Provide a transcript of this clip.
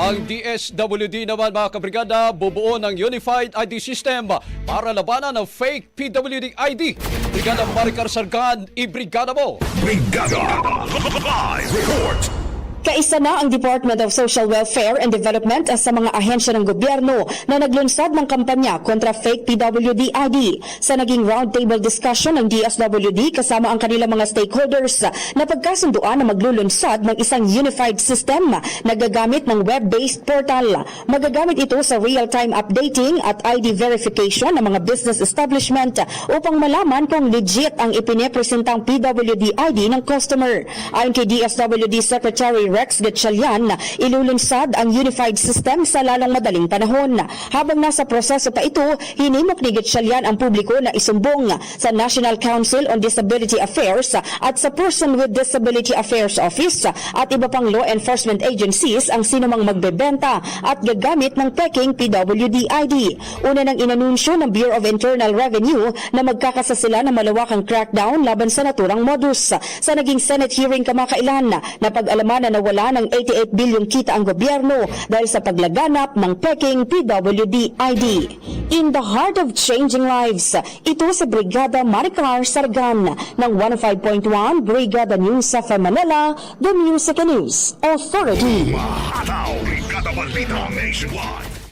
Ang DSWD naman mga kabrigada bubuo ng Unified ID System para labanan ng fake PWD ID. Brigada Maricar Sargan, ibrigada mo! Brigada Live Report Kaisa na ang Department of Social Welfare and Development sa mga ahensya ng gobyerno na naglunsad ng kampanya kontra fake PWD ID. Sa naging roundtable discussion ng DSWD kasama ang kanilang mga stakeholders na pagkasunduan na maglulunsad ng isang unified system na gagamit ng web-based portal. Magagamit ito sa real-time updating at ID verification ng mga business establishment upang malaman kung legit ang ipinepresentang PWD ID ng customer. Ayon kay DSWD Secretary Rex Gatchalian, ilulunsad ang unified system sa lalong madaling panahon. Habang nasa proseso pa ito, hinimok ni Gatchalian ang publiko na isumbong sa National Council on Disability Affairs at sa Person with Disability Affairs Office at iba pang law enforcement agencies ang sinumang magbebenta at gagamit ng peking PWD ID. Una nang inanunsyo ng Bureau of Internal Revenue na magkakasa sila ng malawakang crackdown laban sa naturang modus. Sa naging Senate hearing kamakailan na pag-alaman na nawala ng 88 billion kita ang gobyerno dahil sa paglaganap ng peking PWD ID. In the heart of changing lives, ito si Brigada Maricar Sargan ng 105.1 Brigada News sa Manila, the Music News Authority. Mahataw Brigada Balita Nationwide